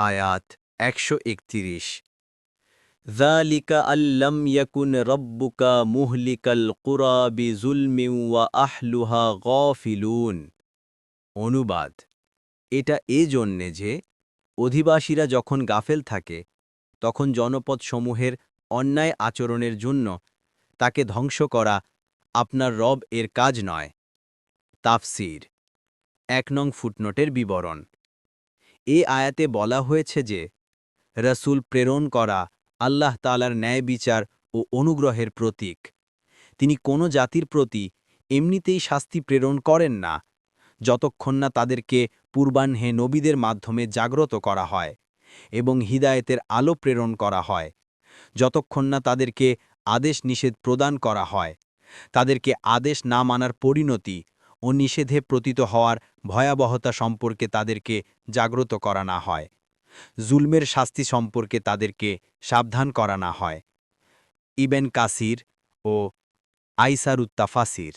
আয়াত একশো একতিরিশ ذلك أن لم يكن ربك مهلك القرى بظلم وأهلها غافلون অনুবাদ এটা এ জন্যে যে অধিবাসীরা যখন গাফেল থাকে তখন জনপদসমূহের অন্যায় আচরণের জন্য তাকে ধ্বংস করা আপনার রব এর কাজ নয় তাফসির এক নং ফুটনোটের বিবরণ এ আয়াতে বলা হয়েছে যে, রসুল প্রেরণ করা আল্লাহ তালার ন্যায় বিচার ও অনুগ্রহের প্রতীক। তিনি কোনো জাতির প্রতি এমনিতেই শাস্তি প্রেরণ করেন না, যতক্ষণ না তাদেরকে পূর্বাহ্নে নবীদের মাধ্যমে জাগ্রত করা হয় এবং হিদায়েতের আলো প্রেরণ করা হয়। যতক্ষণ না তাদেরকে আদেশ নিষেধ প্রদান করা হয়, তাদেরকে আদেশ না মানার পরিণতি ও নিষেধে প্রতীত হওয়ার ভয়াবহতা সম্পর্কে তাদেরকে জাগ্রত করা না হয়। জুলমের শাস্তি সম্পর্কে তাদেরকে সাবধান করা না হয়। ইবেন কাসির ও আইসারুত্তাফাসির